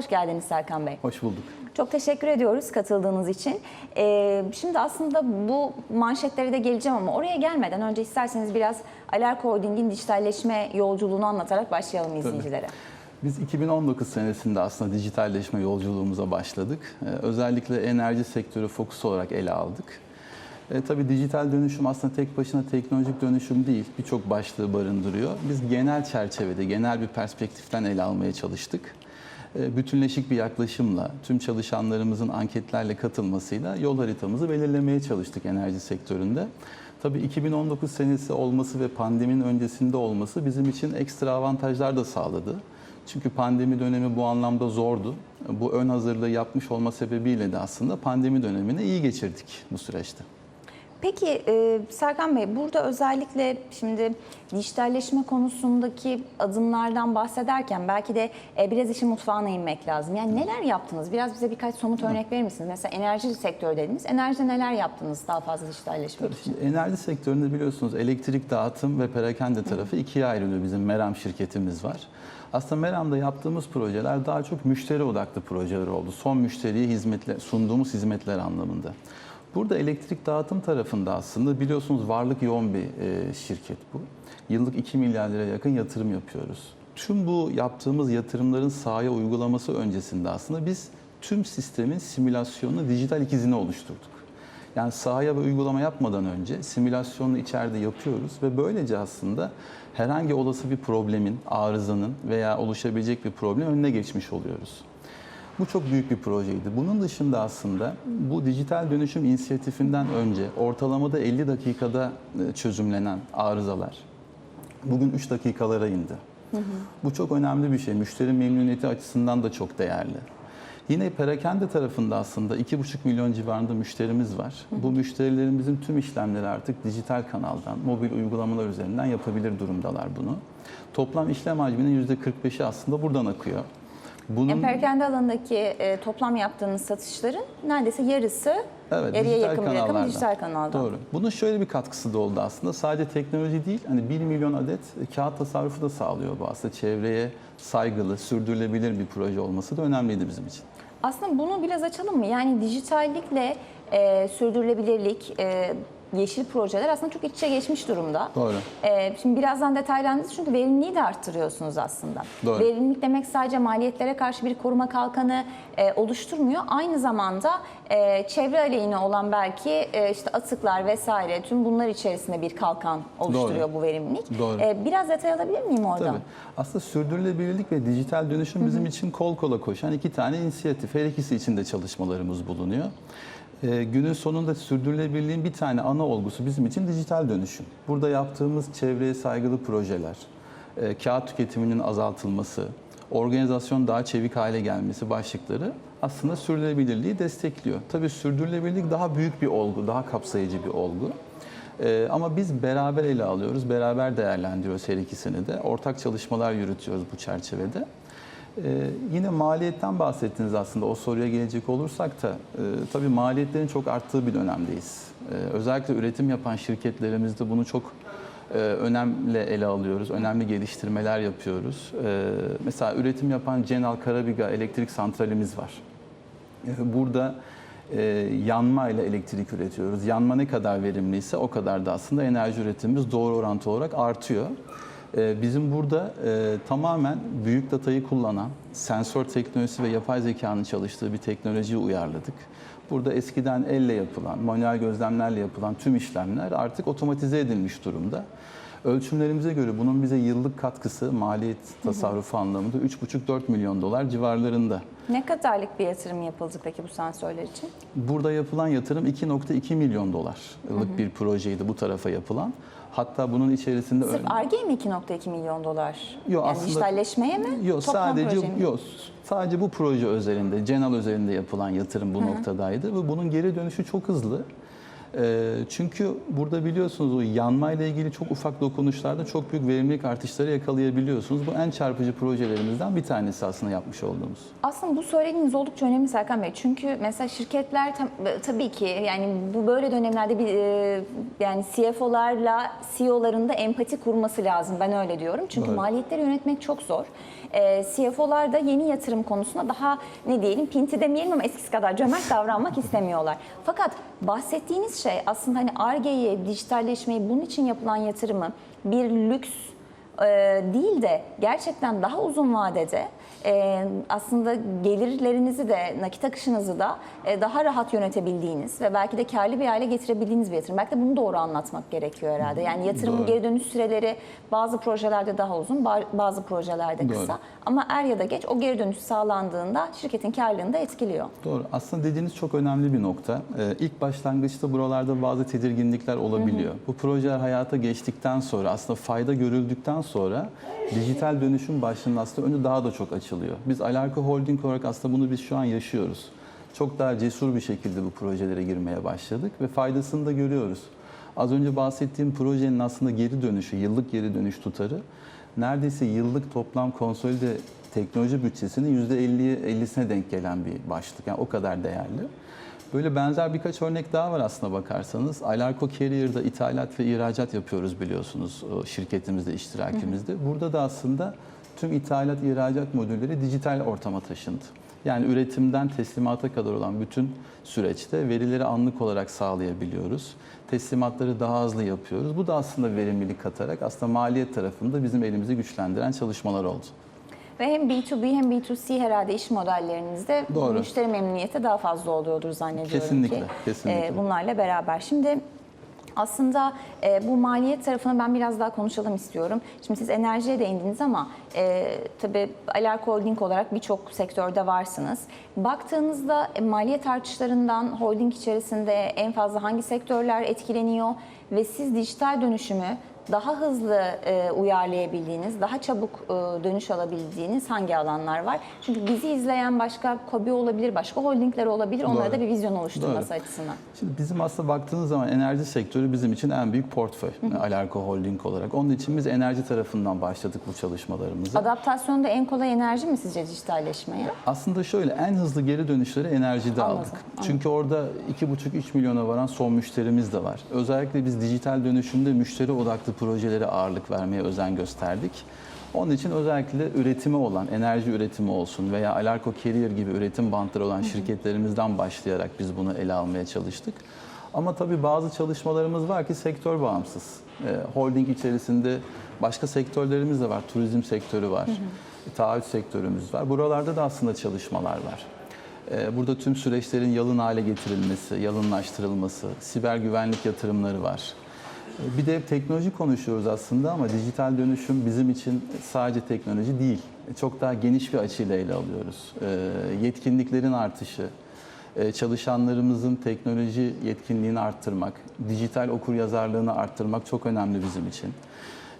hoş geldiniz Serkan Bey. Hoş bulduk. Çok teşekkür ediyoruz katıldığınız için. Ee, şimdi aslında bu manşetlere de geleceğim ama oraya gelmeden önce isterseniz biraz Alark Holding'in dijitalleşme yolculuğunu anlatarak başlayalım izleyicilere. Biz 2019 senesinde aslında dijitalleşme yolculuğumuza başladık. Ee, özellikle enerji sektörü fokusu olarak ele aldık. E, tabii dijital dönüşüm aslında tek başına teknolojik dönüşüm değil, birçok başlığı barındırıyor. Biz genel çerçevede, genel bir perspektiften ele almaya çalıştık. E, bütünleşik bir yaklaşımla, tüm çalışanlarımızın anketlerle katılmasıyla yol haritamızı belirlemeye çalıştık enerji sektöründe. Tabii 2019 senesi olması ve pandeminin öncesinde olması bizim için ekstra avantajlar da sağladı. Çünkü pandemi dönemi bu anlamda zordu. Bu ön hazırlığı yapmış olma sebebiyle de aslında pandemi dönemini iyi geçirdik bu süreçte. Peki e, Serkan Bey burada özellikle şimdi dijitalleşme konusundaki adımlardan bahsederken belki de e, biraz işin mutfağına inmek lazım. Yani neler yaptınız? Biraz bize birkaç somut örnek verir misiniz? Mesela enerji sektörü dediniz. Enerjide neler yaptınız daha fazla dijitalleşmek için? Şimdi enerji sektöründe biliyorsunuz elektrik dağıtım ve perakende tarafı ikiye ayrılıyor. Bizim Meram şirketimiz var. Aslında Meram'da yaptığımız projeler daha çok müşteri odaklı projeler oldu. Son müşteriye hizmetler, sunduğumuz hizmetler anlamında. Burada elektrik dağıtım tarafında aslında biliyorsunuz varlık yoğun bir e, şirket bu. Yıllık 2 milyar liraya yakın yatırım yapıyoruz. Tüm bu yaptığımız yatırımların sahaya uygulaması öncesinde aslında biz tüm sistemin simülasyonunu dijital ikizini oluşturduk. Yani sahaya ve uygulama yapmadan önce simülasyonunu içeride yapıyoruz ve böylece aslında herhangi olası bir problemin, arızanın veya oluşabilecek bir problem önüne geçmiş oluyoruz. Bu çok büyük bir projeydi. Bunun dışında aslında bu dijital dönüşüm inisiyatifinden önce ortalamada 50 dakikada e, çözümlenen arızalar bugün 3 dakikalara indi. Bu çok önemli bir şey. Müşteri memnuniyeti açısından da çok değerli. Yine perakende tarafında aslında 2,5 milyon civarında müşterimiz var. Bu müşterilerimizin tüm işlemleri artık dijital kanaldan, mobil uygulamalar üzerinden yapabilir durumdalar bunu. Toplam işlem hacminin %45'i aslında buradan akıyor. Bunun Yani perakende alanındaki e, toplam yaptığınız satışların neredeyse yarısı Evet, yarıya yakın bir rakam kanallardan. dijital kanaldan. Doğru. Bunun şöyle bir katkısı da oldu aslında. Sadece teknoloji değil, hani 1 milyon adet kağıt tasarrufu da sağlıyor bu aslında. Çevreye saygılı, sürdürülebilir bir proje olması da önemliydi bizim için. Aslında bunu biraz açalım mı? Yani dijitallikle e, sürdürülebilirlik, e, yeşil projeler aslında çok iç içe geçmiş durumda. Doğru. E, şimdi birazdan detaylandınız çünkü verimliliği de arttırıyorsunuz aslında. Doğru. Verimlilik demek sadece maliyetlere karşı bir koruma kalkanı e, oluşturmuyor. Aynı zamanda e, çevre aleyhine olan belki e, işte atıklar vesaire tüm bunlar içerisinde bir kalkan oluşturuyor Doğru. bu verimlilik. Doğru. E, biraz detay alabilir miyim oradan? Tabii. Aslında sürdürülebilirlik ve dijital dönüşüm bizim için kol kola koşan iki tane inisiyatif. Her ikisi için de çalışmalarımız bulunuyor. Ee, günün sonunda sürdürülebilirliğin bir tane ana olgusu bizim için dijital dönüşüm. Burada yaptığımız çevreye saygılı projeler, e, kağıt tüketiminin azaltılması, organizasyon daha çevik hale gelmesi başlıkları aslında sürdürülebilirliği destekliyor. Tabii sürdürülebilirlik daha büyük bir olgu, daha kapsayıcı bir olgu. Ee, ama biz beraber ele alıyoruz, beraber değerlendiriyoruz her ikisini de. Ortak çalışmalar yürütüyoruz bu çerçevede. Ee, yine maliyetten bahsettiniz aslında o soruya gelecek olursak da e, tabii maliyetlerin çok arttığı bir dönemdeyiz. Ee, özellikle üretim yapan şirketlerimizde bunu çok e, önemli ele alıyoruz, önemli geliştirmeler yapıyoruz. Ee, mesela üretim yapan Cenal Karabiga elektrik santralimiz var. Ee, Burada e, yanma ile elektrik üretiyoruz. Yanma ne kadar verimliyse o kadar da aslında enerji üretimimiz doğru orantı olarak artıyor. Ee, Bizim burada e, tamamen büyük datayı kullanan sensör teknolojisi ve yapay zekanın çalıştığı bir teknolojiyi uyarladık. Burada eskiden elle yapılan, manuel gözlemlerle yapılan tüm işlemler artık otomatize edilmiş durumda. Ölçümlerimize göre bunun bize yıllık katkısı maliyet tasarrufu anlamında 3,5-4 milyon dolar civarlarında. Ne kadarlık bir yatırım yapıldı peki bu sensörler için? Burada yapılan yatırım 2.2 milyon dolarlık bir projeydi bu tarafa yapılan. Hatta bunun içerisinde Sırf ön- Ar-Ge mi 2.2 milyon dolar? Yo, yani aslında- dijitalleşmeye mi? Yok Toplam sadece proje mi? yok sadece bu proje özelinde, Cenal özelinde yapılan yatırım bu noktadaydı ve bunun geri dönüşü çok hızlı. Ee, çünkü burada biliyorsunuz o yanmayla ilgili çok ufak dokunuşlarda çok büyük verimlilik artışları yakalayabiliyorsunuz. Bu en çarpıcı projelerimizden bir tanesi aslında yapmış olduğumuz. Aslında bu söylediğiniz oldukça önemli Serkan Bey. Çünkü mesela şirketler tam- tabii ki yani bu böyle dönemlerde bir e, yani CFO'larla CEO'ların da empati kurması lazım. Ben öyle diyorum. Çünkü Doğru. maliyetleri yönetmek çok zor. E, CFO'lar da yeni yatırım konusunda daha ne diyelim pinti demeyelim ama eskisi kadar cömert davranmak istemiyorlar. Fakat bahsettiğiniz şey aslında hani Ar-Ge'yi, dijitalleşmeyi bunun için yapılan yatırımı bir lüks e, değil de gerçekten daha uzun vadede e, aslında gelirlerinizi de nakit akışınızı da e, daha rahat yönetebildiğiniz ve belki de karlı bir hale getirebildiğiniz bir yatırım. Belki de bunu doğru anlatmak gerekiyor herhalde. Yani yatırımın Doğru. geri dönüş süreleri bazı projelerde daha uzun, ba- bazı projelerde kısa. Doğru. Ama er ya da geç o geri dönüş sağlandığında şirketin karlılığını da etkiliyor. Doğru. Aslında dediğiniz çok önemli bir nokta. Ee, ilk başlangıçta buralarda bazı tedirginlikler olabiliyor. Bu projeler hayata geçtikten sonra aslında fayda görüldükten sonra dijital dönüşüm başlığının aslında önü daha da çok açılıyor. Biz Alarko Holding olarak aslında bunu biz şu an yaşıyoruz. Çok daha cesur bir şekilde bu projelere girmeye başladık ve faydasını da görüyoruz. Az önce bahsettiğim projenin aslında geri dönüşü, yıllık geri dönüş tutarı neredeyse yıllık toplam konsolide teknoloji bütçesinin %50'ye 50'sine denk gelen bir başlık. Yani o kadar değerli. Böyle benzer birkaç örnek daha var aslında bakarsanız. Alarko Carrier'da ithalat ve ihracat yapıyoruz biliyorsunuz şirketimizde, iştirakimizde. Burada da aslında tüm ithalat, ihracat modülleri dijital ortama taşındı. Yani üretimden teslimata kadar olan bütün süreçte verileri anlık olarak sağlayabiliyoruz. Teslimatları daha hızlı yapıyoruz. Bu da aslında verimlilik katarak aslında maliyet tarafında bizim elimizi güçlendiren çalışmalar oldu. Ve hem B2B hem B2C herhalde iş modellerinizde Doğru. müşteri memnuniyeti daha fazla oluyordur zannediyorum Kesinlikle, ki. kesinlikle. e, bunlarla beraber. Şimdi aslında e, bu maliyet tarafını ben biraz daha konuşalım istiyorum. Şimdi siz enerjiye değindiniz ama e, tabii Alarko Holding olarak birçok sektörde varsınız. Baktığınızda e, maliyet artışlarından holding içerisinde en fazla hangi sektörler etkileniyor ve siz dijital dönüşümü daha hızlı e, uyarlayabildiğiniz, daha çabuk e, dönüş alabildiğiniz hangi alanlar var? Çünkü bizi izleyen başka KOBİ olabilir, başka holdingler olabilir. Onlara Doğru. da bir vizyon oluşturması Doğru. açısından. Şimdi bizim aslında baktığınız zaman enerji sektörü bizim için en büyük portföy. Alarko Holding olarak. Onun için biz enerji tarafından başladık bu çalışmalarımıza. Adaptasyonda en kolay enerji mi sizce dijitalleşmeye? Aslında şöyle en hızlı geri dönüşleri enerjide Anladım, aldık. anladım. Çünkü orada 2,5-3 milyona varan son müşterimiz de var. Özellikle biz dijital dönüşümde müşteri odaklı projelere ağırlık vermeye özen gösterdik. Onun için özellikle üretimi olan, enerji üretimi olsun veya Alarko Carrier gibi üretim bantları olan şirketlerimizden başlayarak biz bunu ele almaya çalıştık. Ama tabii bazı çalışmalarımız var ki sektör bağımsız. Ee, holding içerisinde başka sektörlerimiz de var. Turizm sektörü var, taahhüt sektörümüz var. Buralarda da aslında çalışmalar var. Ee, Burada tüm süreçlerin yalın hale getirilmesi, yalınlaştırılması, siber güvenlik yatırımları var. Bir de teknoloji konuşuyoruz aslında ama dijital dönüşüm bizim için sadece teknoloji değil. Çok daha geniş bir açıyla ele alıyoruz. Ee, Yetkinliklerin artışı, e, çalışanlarımızın teknoloji yetkinliğini arttırmak, dijital okur yazarlığını arttırmak çok önemli bizim için.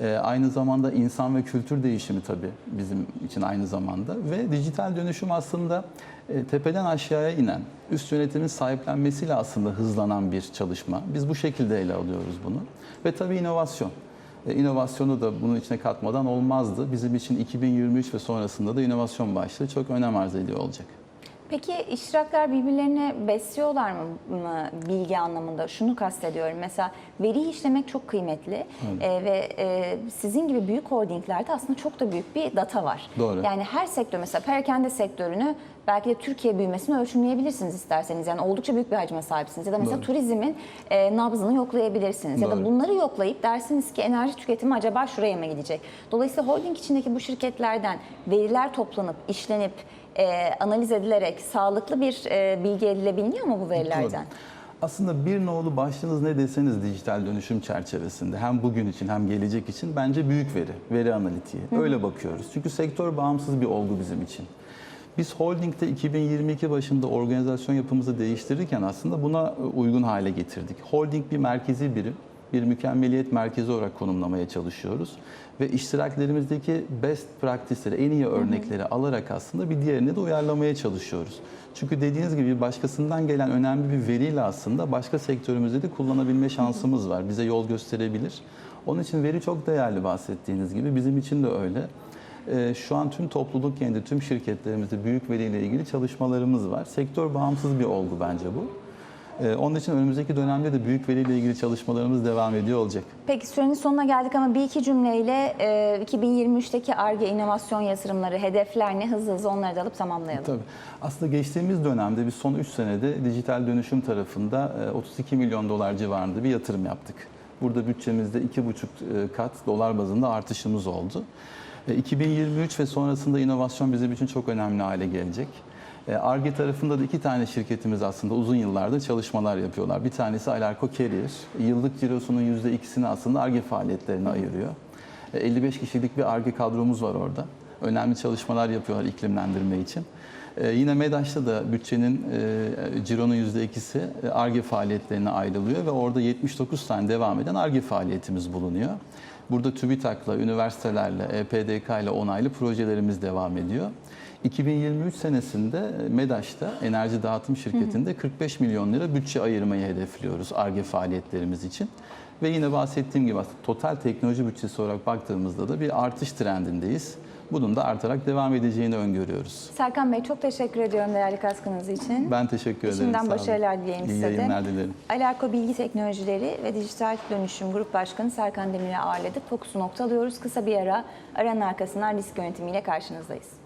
Ee, Aynı zamanda insan ve kültür değişimi tabii bizim için aynı zamanda ve dijital dönüşüm aslında e, tepeden aşağıya inen, üst yönetimin sahiplenmesiyle aslında hızlanan bir çalışma. Biz bu şekilde ele alıyoruz bunu. Ve tabii inovasyon. E, İnovasyonu da bunun içine katmadan olmazdı. Bizim için 2023 ve sonrasında da inovasyon başlığı çok önem arz ediyor olacak. Peki iştirakler birbirlerini besliyorlar mı mı bilgi anlamında? Şunu kastediyorum. Mesela veri işlemek çok kıymetli Ee, ve e, sizin gibi büyük holdinglerde aslında çok da büyük bir data var. Doğru. Yani her sektör mesela perakende sektörünü belki de Türkiye büyümesini ölçümleyebilirsiniz isterseniz. Yani oldukça büyük bir hacme sahipsiniz. Ya da mesela Doğru. turizmin e, nabzını yoklayabilirsiniz. Ya da Doğru. bunları yoklayıp dersiniz ki enerji tüketimi acaba şuraya mı gidecek? Dolayısıyla holding içindeki bu şirketlerden veriler toplanıp, işlenip, e, analiz edilerek sağlıklı bir e, bilgi edilebiliyor mu bu verilerden? Doğru. Aslında bir nolu başlığınız ne deseniz dijital dönüşüm çerçevesinde hem bugün için hem gelecek için bence büyük veri, veri analitiği. Öyle bakıyoruz. Çünkü sektör bağımsız bir olgu bizim için. Biz holdingde 2022 başında organizasyon yapımızı değiştirirken aslında buna uygun hale getirdik. Holding bir merkezi birim, bir mükemmeliyet merkezi olarak konumlamaya çalışıyoruz. Ve iştiraklerimizdeki best practice'leri, en iyi örnekleri alarak aslında bir diğerine de uyarlamaya çalışıyoruz. Çünkü dediğiniz gibi başkasından gelen önemli bir veriyle aslında başka sektörümüzde de kullanabilme şansımız var. Bize yol gösterebilir. Onun için veri çok değerli bahsettiğiniz gibi. Bizim için de öyle. Ee, Şu an tüm topluluk kendi tüm şirketlerimizde büyük veriyle ilgili çalışmalarımız var. Sektör bağımsız bir olgu bence bu. Ee, Onun için önümüzdeki dönemde de büyük veriyle ilgili çalışmalarımız devam ediyor olacak. Peki sürenin sonuna geldik ama bir iki cümleyle e, 2023'teki ARGE inovasyon yatırımları, hedefler ne hızlı hızlı onları da alıp tamamlayalım. Tabii. Aslında geçtiğimiz dönemde bir son 3 senede dijital dönüşüm tarafında e, 32 milyon dolar civarında bir yatırım yaptık. Burada bütçemizde 2,5 e, kat dolar bazında artışımız oldu. E, 2023 ve sonrasında inovasyon bizim için çok önemli hale gelecek. E, ARGE tarafında da iki tane şirketimiz aslında uzun yıllardır çalışmalar yapıyorlar. Bir tanesi Alarko Carrier. Yıllık cirosunun %2'sini aslında ARGE faaliyetlerine ayırıyor. E, 55 kişilik bir ARGE kadromuz var orada. Önemli çalışmalar yapıyorlar iklimlendirme için. Ee, yine MEDAŞ'ta da bütçenin e, cironun %2'si e, ARGE faaliyetlerine ayrılıyor ve orada 79 tane devam eden ARGE faaliyetimiz bulunuyor. Burada TÜBİTAK'la, üniversitelerle, E EPDK ile onaylı projelerimiz devam ediyor. 2023 senesinde e, MEDAŞ'ta enerji dağıtım şirketinde 45 milyon lira bütçe ayırmayı hedefliyoruz ARGE faaliyetlerimiz için. Ve yine bahsettiğim gibi total teknoloji bütçesi olarak baktığımızda da bir artış trendindeyiz. Bunun da artarak devam edeceğini öngörüyoruz. Serkan Bey çok teşekkür ediyorum değerli katkınız için. Ben teşekkür ederim. Şimdiden başarılar dileyim İyi size de. dilerim. Alarko Bilgi Teknolojileri ve Dijital Dönüşüm Grup Başkanı Serkan Demir'i ağırladık. Fokusu nokta alıyoruz. Kısa bir ara. Aranın arkasından risk yönetimiyle karşınızdayız.